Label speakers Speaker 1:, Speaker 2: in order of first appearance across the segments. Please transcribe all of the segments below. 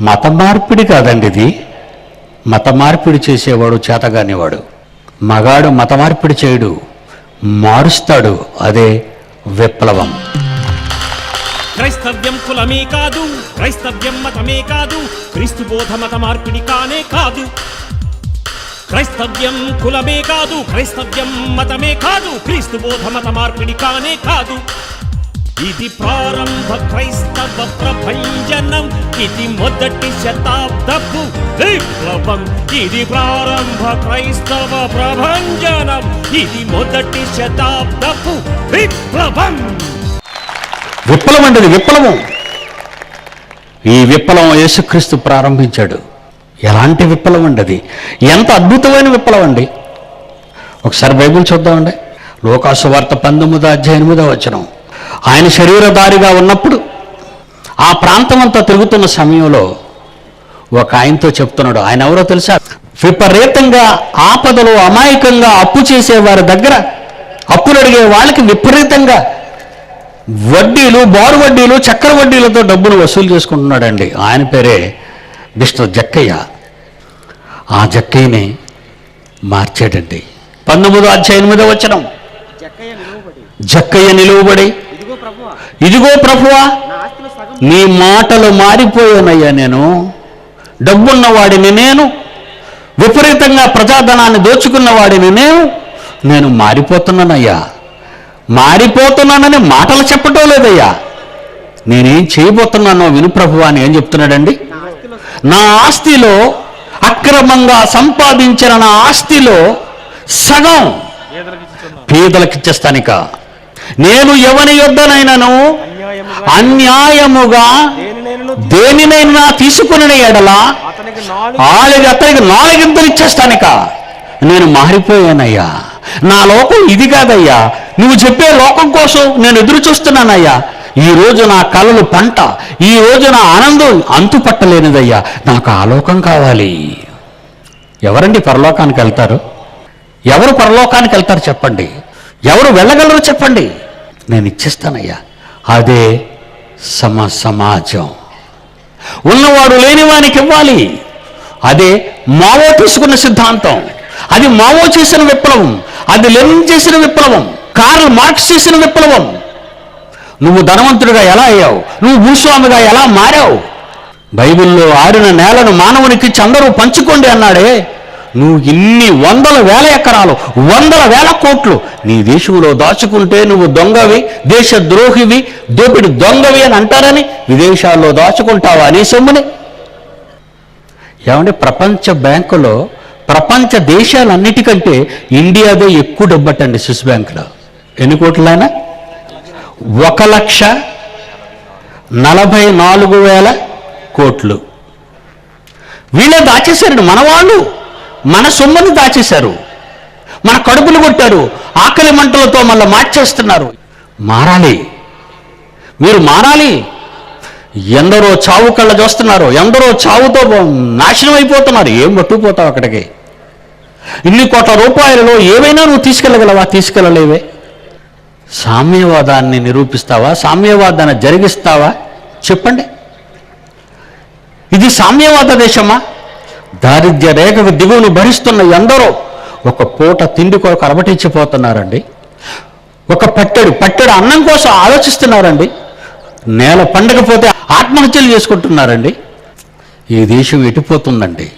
Speaker 1: మత మార్పిడి కాదండి ఇది. మత మార్పిడి చేసేవాడు చేతగానివాడు. మగాడు మత మార్పిడి చేయడు. మారుస్తాడు. అదే విప్లవం.
Speaker 2: క్రైస్తవ్యం కులమే కాదు. క్రైస్తవ్యం మతమే కాదు. క్రీస్తు బోధ మత మార్పిడి కానే కాదు. క్రైస్తవ్యం కులమే కాదు. క్రైస్తవ్యం మతమే కాదు. క్రీస్తు బోధ మత మార్పిడి కానే కాదు. ఇది ప్రారంభ క్రైస్తవ ప్రభంజనం ఇది మొదటి శతాబ్దపు విప్లవం. ఇది ప్రారంభ క్రైస్తవ ప్రభంజనం ఇది మొదటి శతాబ్దపు విప్లవం.
Speaker 1: విప్లవం అండి విప్లవం. ఈ విప్లవం యేసుక్రీస్తు ప్రారంభించాడు. ఎలాంటి విప్లవం అండి అది ఎంత అద్భుతమైన విప్లవం అండి. ఒకసారి బైబుల్ చూద్దామండి. లోకాసు వార్త పంతొమ్మిదో అధ్యాయ ఎనిమిదో వచ్చినాం ఆయన శరీరధారిగా ఉన్నప్పుడు ఆ ప్రాంతం అంతా తిరుగుతున్న సమయంలో ఒక ఆయనతో చెప్తున్నాడు. ఆయన ఎవరో తెలుసా? విపరీతంగా ఆపదలు అమాయకంగా అప్పు చేసే వారి దగ్గర అప్పులు అడిగే వాళ్ళకి విపరీతంగా వడ్డీలు బారు వడ్డీలు చక్ర వడ్డీలతో డబ్బులు వసూలు చేసుకుంటున్నాడండి. ఆయన పేరే మిస్టర్ జక్కయ్య. ఆ జక్కయ్యని మార్చాడండి. పంతొమ్మిదో అధ్యాయ ఎనిమిదో
Speaker 3: నిలువబడి.
Speaker 1: జక్కయ్య నిలువబడి.
Speaker 3: ఇదిగో ప్రభువా నా
Speaker 1: మాటలు మారిపోయానయ్యా నేను. డబ్బున్న వాడిని నేను విపరీతంగా ప్రజాధనాన్ని దోచుకున్న వాడిని నేను నేను మారిపోతున్నానయ్యా. మారిపోతున్నానని మాటలు చెప్పటం లేదయ్యా. నేనేం చేయబోతున్నానో విను ప్రభువా అని ఏం చెప్తున్నాడండి?
Speaker 3: నా ఆస్తిలో సగం
Speaker 1: నా ఆస్తిలో అక్రమంగా సంపాదించిన నా ఆస్తిలో సగం పేదలకు ఇచ్చేస్తానిక. నేను ఎవని యొద్దనైనను?
Speaker 3: అన్యాయముగా.
Speaker 1: అన్యాయముగా
Speaker 3: దేని నేను
Speaker 1: దేనినైనా తీసుకుని ఎడల? ఆళ్ళకి అతనికి నాలుగింతలు ఇచ్చేస్తానిక. నేను మారిపోయానయ్యా. నా లోకం ఇది కాదయ్యా. నువ్వు చెప్పే లోకం కోసం నేను ఎదురు చూస్తున్నానయ్యా. ఈ రోజు నా కలలు పంట ఈ రోజు నా ఆనందం అంతు పట్టలేనిదయ్యా నాకు ఆ లోకం కావాలి. ఎవరండి పరలోకానికి వెళ్తారు? ఎవరు పరలోకానికి వెళ్తారు చెప్పండి. ఎవరు వెళ్ళగలరు చెప్పండి. నేను ఇచ్చేస్తానయ్యా. అదే సమ సమాజం. ఉన్నవాడు లేనివానికి ఇవ్వాలి. అదే మావో తీసుకున్న సిద్ధాంతం. అది మావో చేసిన విప్లవం. అది లెనిన్ చేసిన విప్లవం. కార్ల్ మార్క్స్ చేసిన విప్లవం. నువ్వు ధనవంతుడిగా ఎలా అయ్యావు? నువ్వు భూస్వామిగా ఎలా మారావు? బైబిల్లో ఆరిన నేలను మానవునికి ఇచ్చి పంచుకోండి అన్నాడే నువ్వు ఇన్ని వందల వేల ఎకరాలు వందల వేల కోట్లు నీ దేశంలో దాచుకుంటే నువ్వు దొంగవి దేశ ద్రోహివి దోపిడి దొంగవి అని అంటారని విదేశాల్లో దాచుకుంటావా నీ సొమ్ముని? ఏమంటే ప్రపంచ బ్యాంకులో ప్రపంచ దేశాలన్నిటికంటే ఇండియాదే ఎక్కువ డబ్బట్టండి స్విస్ బ్యాంకులో. ఎన్ని కోట్లైనా? ఒక లక్ష నలభై నాలుగు వేల కోట్లు. వీళ్ళే దాచేశారండి మన వాళ్ళు మన సొమ్ముని దాచేశారు. మన కడుపులు కొట్టారు. ఆకలి మంటలతో మళ్ళీ మార్చేస్తున్నారు. మారాలి. మీరు మారాలి. ఎందరో చావు కళ్ళ చూస్తున్నారు. ఎందరో చావుతో నాశనం అయిపోతున్నారు. ఏం పట్టుకుపోతావు అక్కడికి? ఇన్ని కోట్ల రూపాయలలో ఏవైనా నువ్వు తీసుకెళ్ళగలవా? తీసుకెళ్ళలేవే. సామ్యవాదాన్ని నిరూపిస్తావా? సామ్యవాదాన్ని జరిగిస్తావా? చెప్పండి. ఇది సామ్యవాద దేశమా? దారిద్ర్య రేఖకు దిగువను భరిస్తున్న ఎందరో ఒక పూట తిండి కొరకు అలమటించిపోతున్నారండి ఒక పట్టెడు పట్టెడు అన్నం కోసం ఆలోచిస్తున్నారండి. నేల పండకపోతే ఆత్మహత్యలు చేసుకుంటున్నారండి. ఈ దేశం ఎటుపోతుందండి?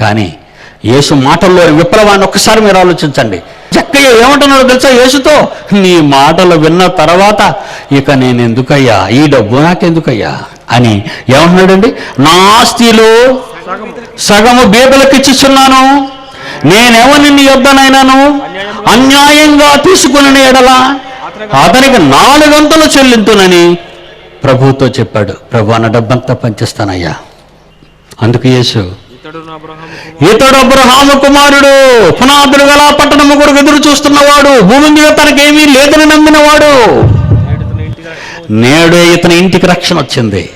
Speaker 1: కానీ యేసు మాటల్లోని విప్లవాన్ని ఒక్కసారి మీరు ఆలోచించండి. చక్కయ్య ఏమంటున్నాడు తెలుసా యేసుతో? నీ మాటలు విన్న తర్వాత ఇక నేను ఎందుకయ్యా ఈ డబ్బు నాకెందుకయ్యా? అని ఏమంటున్నాడండి? నా ఆస్తిలో సగము. బీదలకు ఇచ్చిస్తున్నాను నేనెవరి నీ యొద్దనైనాను? అన్యాయంగా తీసుకుని ఎడలా అతనికి నాలుగంతలు చెల్లింతునని ప్రభుతో చెప్పాడు. ప్రభు అన్న డబ్బంతా పనిచేస్తానయ్యా. అందుకు యేసు
Speaker 3: ఇతడు అబ్రహాము
Speaker 1: కుమారుడు పునాదులు గల పట్టణము కొరకు ఎదురు చూస్తున్నవాడు భూమి మీద తనకేమీ లేదని నమ్మినవాడు.
Speaker 3: నేడు
Speaker 1: ఇతని ఇంటికి రక్షణ వచ్చింది.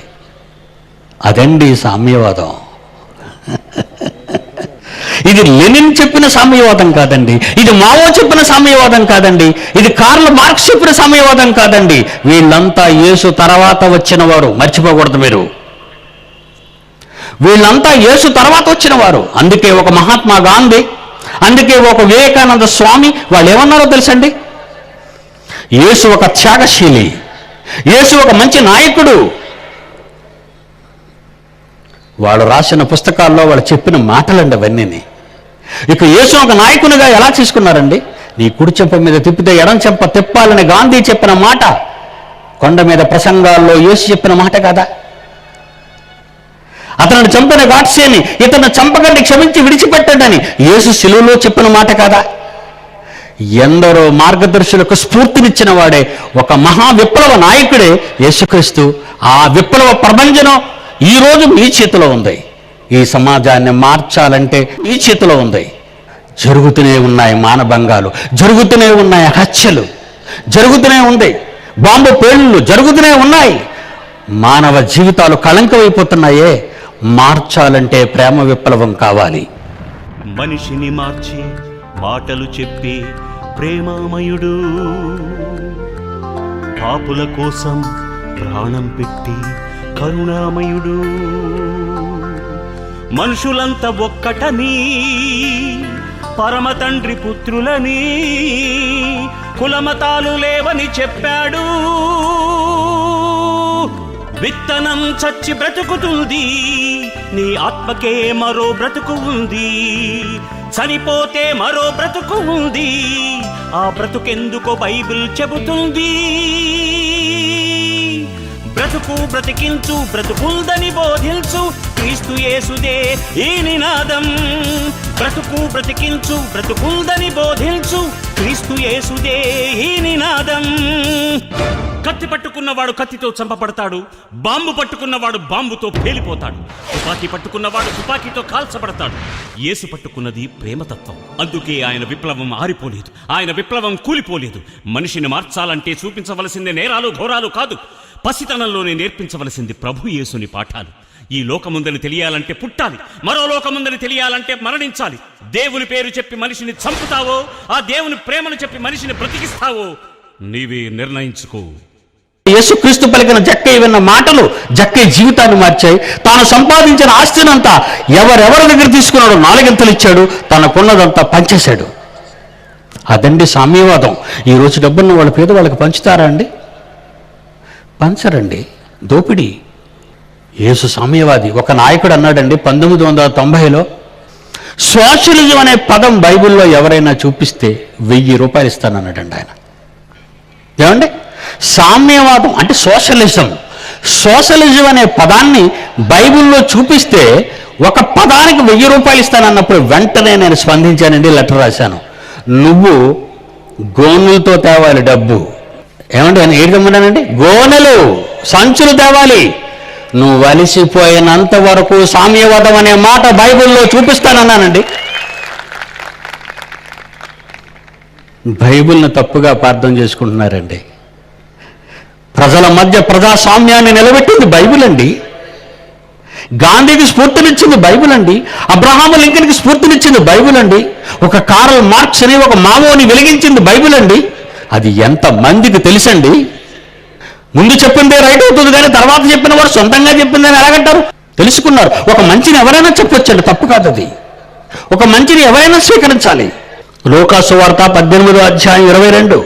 Speaker 1: అదండి సామ్యవాదం. ఇది లెనిన్ చెప్పిన సామ్యవాదం కాదండి. ఇది మావో చెప్పిన సామ్యవాదం కాదండి. ఇది కార్ల మార్క్స్ చెప్పిన సామ్యవాదం కాదండి. వీళ్ళంతా యేసు తర్వాత వచ్చిన వారు. మర్చిపోకూడదు మీరు. వీళ్ళంతా యేసు తర్వాత వచ్చిన వారు. అందుకే ఒక మహాత్మా గాంధీ అందుకే ఒక వివేకానంద స్వామి వాళ్ళు ఏమన్నారో తెలుసండి? యేసు ఒక త్యాగశీలి. యేసు ఒక మంచి నాయకుడు. వాళ్ళు రాసిన పుస్తకాల్లో వాళ్ళు చెప్పిన మాటలండి అవన్నీ ఇక యేసు ఒక నాయకునిగా ఎలా తీసుకున్నారండి? నీ కుడి చెంప మీద తిప్పితే ఎడం చెంప తిప్పాలని గాంధీ చెప్పిన మాట కొండ మీద ప్రసంగాల్లో యేసు చెప్పిన మాట కదా? అతను చంపిన గాడ్సేని ఇతను చంపకండి క్షమించి విడిచిపెట్టండి యేసు శిలువులో చెప్పిన మాట కదా? ఎందరో మార్గదర్శులకు స్ఫూర్తినిచ్చిన వాడే ఒక మహా విప్లవ నాయకుడే యేసుక్రీస్తు. ఆ విప్లవ ప్రభంజనం ఈ రోజు మీ చేతిలో ఉంది. ఈ సమాజాన్ని మార్చాలంటే మీ చేతిలో ఉంది. జరుగుతూనే ఉన్నాయి మానభంగాలు జరుగుతూనే ఉన్నాయి హత్యలు జరుగుతూనే ఉంది. బాంబు పేళ్ళు జరుగుతూనే ఉన్నాయి. మానవ జీవితాలు కళంకమైపోతున్నాయే. మార్చాలంటే ప్రేమ విప్లవం కావాలి.
Speaker 2: మనిషిని మార్చి మాటలు చెప్పి ప్రేమామయుడు పాపుల కోసం ప్రాణం పెట్టి కరుణామయుడు. మనుషులంతా ఒక్కటని పరమతండ్రి పుత్రులని కులమతాలు లేవని చెప్పాడు. విత్తనం చచ్చి బ్రతుకుతుంది నీ ఆత్మకే మరో బ్రతుకు ఉంది. చనిపోతే మరో బ్రతుకు ఉంది ఆ బ్రతుకెందుకో బైబిల్ చెబుతుంది. బ్రతుకు బ్రతికించు బ్రతుకుందని బోధించు క్రీస్తు యేసుదే ఈ నినాదం. బ్రతుకు బ్రతికించు బ్రతుకుందని బోధించు క్రీస్తు యేసుదే ఈ నినాదం. కత్తి పట్టుకున్నవాడు కత్తితో చంపబడతాడు బాంబు పట్టుకున్నవాడు బాంబుతో పేలిపోతాడు తుపాకీ పట్టుకున్నవాడు తుపాకీతో కాల్చబడతాడు. యేసు పట్టుకున్నది ప్రేమతత్వం. అందుకే ఆయన విప్లవం ఆరిపోలేదు ఆయన విప్లవం కూలిపోలేదు. మనిషిని మార్చాలంటే చూపించవలసింది నేరాలు ఘోరాలు కాదు. పసితనంలోనే నేర్పించవలసింది ప్రభు యేసుని పాఠాలు. ఈ లోకముందని తెలియాలంటే పుట్టాలి. మరో లోకముందని తెలియాలంటే మరణించాలి. దేవుని పేరు చెప్పి మనిషిని చంపుతావో ఆ దేవుని ప్రేమను చెప్పి మనిషిని బ్రతికిస్తావో నీవే నిర్ణయించుకో.
Speaker 1: యేసుక్రీస్తు పలికిన జక్కయ్య విన్న మాటలు జక్కయ్య జీవితాన్ని మార్చాయి. తాను సంపాదించిన ఆస్తినంతా ఎవరెవరి దగ్గర తీసుకున్నాడు నాలుగింతలు ఇచ్చాడు. తనకున్నదంతా పంచేశాడు. అదండి సామ్యవాదం. ఈ రోజు డబ్బున్న వాళ్ళ పేద వాళ్ళకి పంచుతారా అండి? పంచరండి. దోపిడీ. యేసు సామ్యవాది. ఒక నాయకుడు అన్నాడండి పంతొమ్మిది వందల తొంభైలో సోషలిజం అనే పదం బైబిల్లో ఎవరైనా చూపిస్తే వెయ్యి రూపాయలు ఇస్తానన్నాడండి ఆయన. ఏమండి? సామ్యవాదం అంటే సోషలిజం. సోషలిజం అనే పదాన్ని బైబిల్లో చూపిస్తే ఒక పదానికి వెయ్యి రూపాయలు ఇస్తానన్నప్పుడు వెంటనే నేను స్పందించానండి లెటర్ రాశాను. నువ్వు గోనులతో తేవాలి డబ్బు ఏమంటే ఆయన ఏడు తెమ్మన్నానండి గోనెలు సంచులు తేవాలి. నువ్వు వలిసిపోయినంత వరకు సామ్యవాదం అనే మాట బైబిల్లో చూపిస్తానన్నానండి. బైబిల్ని తప్పుగా అర్థం చేసుకుంటున్నారండి. ప్రజల మధ్య ప్రజాస్వామ్యాన్ని నిలబెట్టింది బైబిల్ అండి. గాంధీకి స్ఫూర్తినిచ్చింది బైబిల్ అండి. అబ్రహాము లింకన్కి స్ఫూర్తినిచ్చింది బైబిల్ అండి. ఒక కారల్ మార్క్స్ అని ఒక మావోని వెలిగించింది బైబిల్ అండి. అది ఎంత మందికి తెలుసండి? ముందు చెప్పిందే రైట్ అవుతుంది కానీ తర్వాత చెప్పిన వాడు సొంతంగా చెప్పిందని ఎలాగంటారు? తెలుసుకున్నారు. ఒక మంచిని ఎవరైనా చెప్పొచ్చండి తప్పు కాదు అది. ఒక మంచిని ఎవరైనా స్వీకరించాలి. లోకాసు వార్త పద్దెనిమిదో అధ్యాయం ఇరవై రెండు.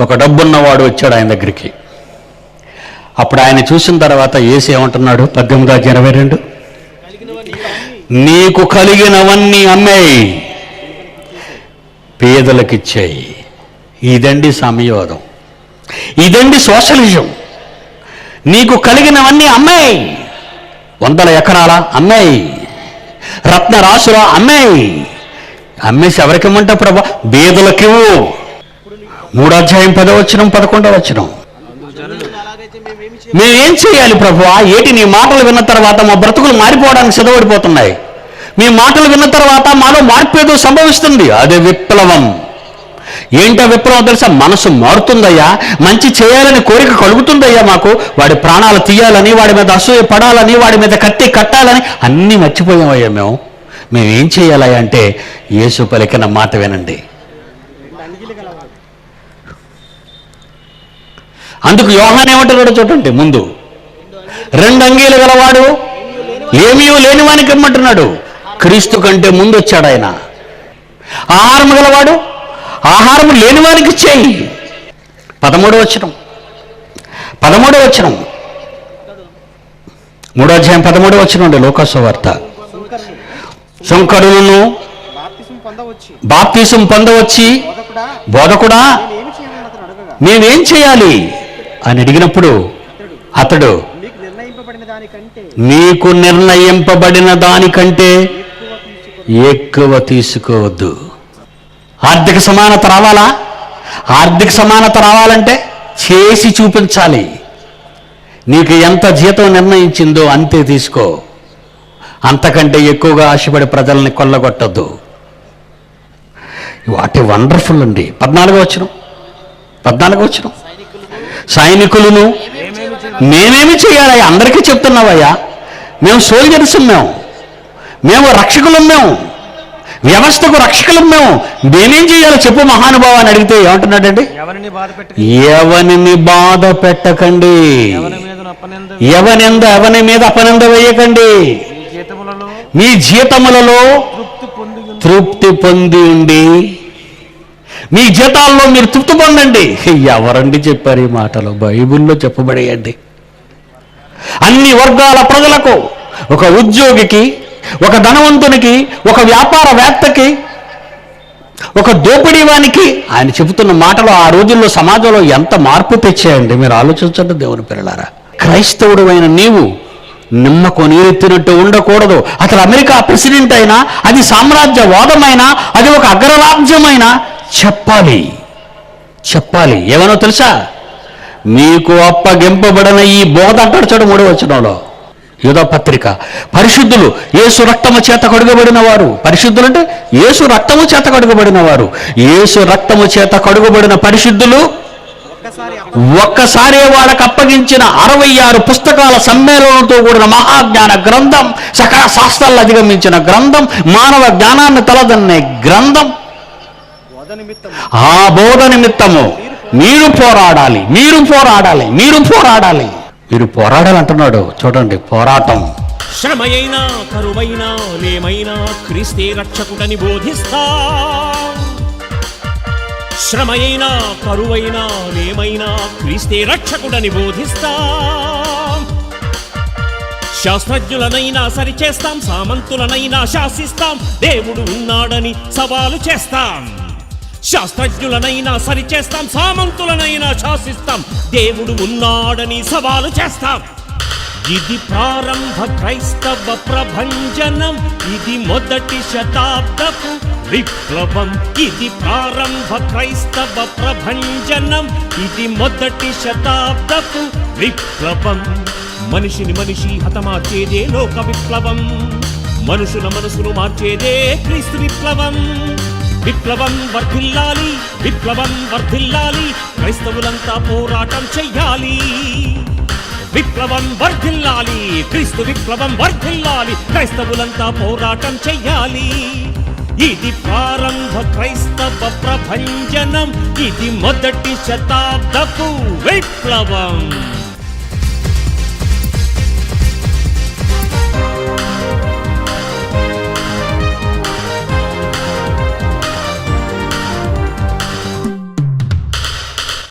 Speaker 1: ఒక డబ్బున్నవాడు వచ్చాడు ఆయన దగ్గరికి. అప్పుడు ఆయన చూసిన తర్వాత ఏసి ఏమంటున్నాడు? పద్దెనిమిది అధ్యాయం ఇరవై రెండు. నీకు కలిగినవన్నీ అమ్మేయి పేదలకిచ్చేయి. ఇదండి సామ్యవాదం. ఇదండి సోషలిజం. నీకు కలిగినవన్నీ అమ్మాయి. వందల ఎకరాల అమ్మాయి. రత్న రాసుల అమ్మాయి. అమ్మేసి ఎవరికి ఇమ్మంటే ప్రభా? బేదలకివ్వు మూడో అధ్యాయం పదో వచ్చినం పదకొండో వచ్చినం మేమేం చేయాలి ప్రభు? ఏటి నీ మాటలు విన్న తర్వాత మా బ్రతుకులు మారిపోవడానికి సిద్ధపడిపోతున్నాయి. మీ మాటలు విన్న తర్వాత మాలో మార్పు ఏదో సంభవిస్తుంది. అదే విప్లవం. ఏంటో విప్లవం తెలుసా? మనసు మారుతుందయ్యా. మంచి చేయాలని కోరిక కలుగుతుందయ్యా మాకు. వాడి ప్రాణాలు తీయాలని వాడి మీద అసూయ పడాలని వాడి మీద కత్తి కట్టాలని అన్నీ మర్చిపోయామయ్యా మేము. మేము ఏం చేయాలయ్యా అంటే యేసు పలికిన మాట వినండి. అందుకు యోహాన్ ఏమంటున్నాడు చూడండి ముందు. రెండు అంగీలు గలవాడు ఏమీ లేనివానికి ఇమ్మంటున్నాడు. క్రీస్తు కంటే ముందు వచ్చాడు ఆయన. ఆహారం గలవాడు ఆహారం లేని వానికి చేయి. పదమూడవ వచనం. పదమూడవ వచనం. మూడో అధ్యాయం పదమూడవ అండి లోకాసు వార్త. శంకరులను
Speaker 4: బాప్తిసం పొందవచ్చి బోధకుడా
Speaker 1: మేమేం చేయాలి? అని అడిగినప్పుడు అతడు
Speaker 4: మీకు నిర్ణయింపబడిన దానికంటే
Speaker 1: నీకు నిర్ణయింపబడిన దానికంటే
Speaker 4: ఎక్కువ
Speaker 1: తీసుకోవద్దు. ఆర్థిక సమానత రావాలా? ఆర్థిక సమానత రావాలంటే చేసి చూపించాలి. నీకు ఎంత జీతం నిర్ణయించిందో అంతే తీసుకో. అంతకంటే ఎక్కువగా ఆశపడి ప్రజల్ని కొల్లగొట్టద్దు. వాటి వండర్ఫుల్ అండి. పద్నాలుగో వచ్చిన పద్నాలుగో వచ్చిన సైనికులను మేమేమి చేయాలయ్యా అందరికీ చెప్తున్నావయ్యా. మేము సోల్జర్స్ మేము మేము రక్షకులం మేము. వ్యవస్థకు రక్షకులం మేము. మేమేం చేయాలో చెప్పు మహానుభావ అని అడిగితే ఏమంటున్నాడండి?
Speaker 3: ఎవరిని బాధ
Speaker 1: పెట్టకండి. ఎవనింద ఎవని మీద అపనింద వేయకండి.
Speaker 3: మీ జీతములలో తృప్తి పొంది
Speaker 1: ఉండి మీ జీతాల్లో మీరు తృప్తి పొందండి. ఎవరండి చెప్పారు ఈ మాటలు? బైబిల్లో చెప్పబడేయండి. అన్ని వర్గాల ప్రజలకు ఒక ఉద్యోగికి ఒక ధనవంతునికి ఒక వ్యాపారవేత్తకి ఒక దోపిడీవానికి ఆయన చెబుతున్న మాటలు ఆ రోజుల్లో సమాజంలో ఎంత మార్పు తెచ్చాయండి మీరు ఆలోచించండి దేవుని పిల్లలారా. క్రైస్తవుడు అయిన నీవు నిమ్మకు నీరెత్తినట్టు ఉండకూడదు. అతను అమెరికా ప్రెసిడెంట్ అయినా అది సామ్రాజ్యవాదమైనా అది ఒక అగ్రరాజ్యమైనా చెప్పాలి. చెప్పాలి. ఏమనో తెలుసా? మీకు అప్పగింపబడిన ఈ బోధ అంటాడు ముడి మూడో యుధపత్రిక పరిశుద్ధులు యేసు రక్తము చేత కడుగబడిన వారు పరిశుద్ధులు అంటే యేసు రక్తము చేత కడుగబడిన వారు యేసు రక్తము చేత కడుగబడిన పరిశుద్ధులు
Speaker 4: ఒక్కసారి
Speaker 1: ఒక్కసారే వాళ్ళకు అప్పగించిన అరవై ఆరు పుస్తకాల సమ్మేళనంతో కూడిన మహాజ్ఞాన గ్రంథం సకల శాస్త్రాలు అధిగమించిన గ్రంథం మానవ జ్ఞానాన్ని తలదన్నే గ్రంథం. ఆ బోధ నిమిత్తము మీరు పోరాడాలి మీరు పోరాడాలి మీరు పోరాడాలి. వీరు పోరాడాలంటున్నాడు. చూడండి పోరాటం.
Speaker 2: శ్రమయైనా కరువైనా లేమైనా క్రీస్తే రక్షకుడని బోధిస్తా. శ్రమయైనా కరువైనా లేమైనా క్రీస్తే రక్షకుడని బోధిస్తా. శాస్త్రజ్ఞులనైనా సరిచేస్తాం సామంతులనైనా శాసిస్తాం దేవుడు ఉన్నాడని సవాలు చేస్తాం. శాస్త్రజ్ఞులనైనా సరిచేస్తాం సామంతులనైనా శాసిస్తాం. దేవుడు ఉన్నాడని సవాలు చేస్తాం. ఇది ప్రారంభ క్రైస్తవ ప్రభంజనం ఇది మొదటి శతాబ్దపు విప్లవం. ఇది ప్రారంభ క్రైస్తవ ప్రభంజనం ఇది మొదటి శతాబ్దపు విప్లవం. మనిషిని మనిషి హతమార్చేదే లోక విప్లవం. మనుషుల మనసును మార్చేదే క్రీస్తు విప్లవం. విప్లవం వర్ధిల్లాలి విప్లవం వర్ధిల్లాలి క్రైస్తవులంతా పోరాటం చెయ్యాలి. విప్లవం వర్ధిల్లాలి క్రీస్తు విప్లవం వర్ధిల్లాలి క్రైస్తవులంతా పోరాటం చెయ్యాలి. ఇది ప్రారంభ క్రైస్తవ ప్రభంజనం ఇది మొదటి శతాబ్దపు విప్లవం.